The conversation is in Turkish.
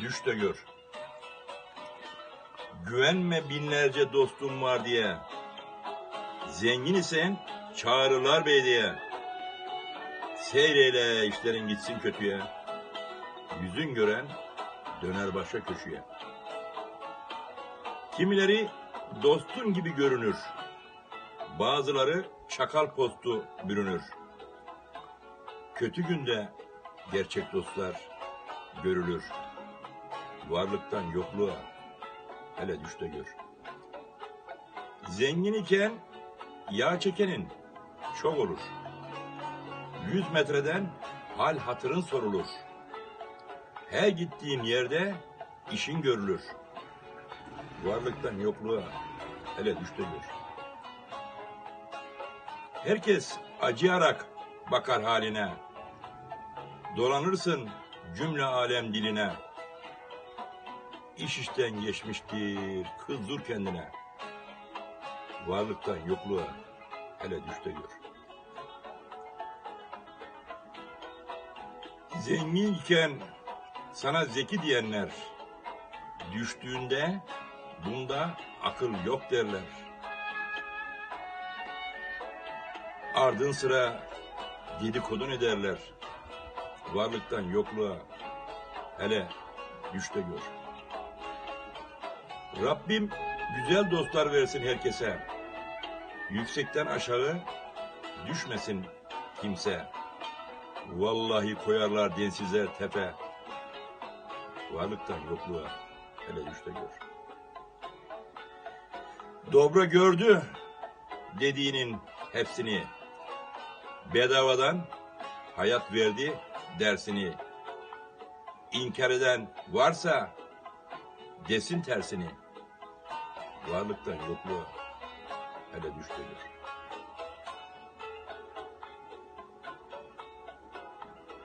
düş de gör. Güvenme binlerce dostum var diye. Zengin isen çağırırlar bey diye. Seyreyle işlerin gitsin kötüye. Yüzün gören döner başka köşeye. Kimileri dostun gibi görünür. Bazıları çakal postu bürünür. Kötü günde gerçek dostlar görülür. Varlıktan yokluğa hele düş de gör. Zengin iken yağ çekenin çok olur. Yüz metreden hal hatırın sorulur. Her gittiğin yerde işin görülür. Varlıktan yokluğa hele düş de gör. Herkes acıyarak bakar haline. Dolanırsın cümle alem diline. İş işten geçmiştir, kızdır kendine. Varlıktan yokluğa hele düş de gör. Zengin iken sana zeki diyenler, düştüğünde bunda akıl yok derler. Ardın sıra dedikodun ederler. Varlıktan yokluğa hele düş de gör. Rabbim güzel dostlar versin herkese. Yüksekten aşağı düşmesin kimse. Vallahi koyarlar densizler tepe. Varlıktan yokluğa hele düş de gör. Dobra gördü dediğinin hepsini. Bedavadan hayat verdi dersini. İnkar eden varsa desin tersini. Varlıktan yokluğa hele düş de gör.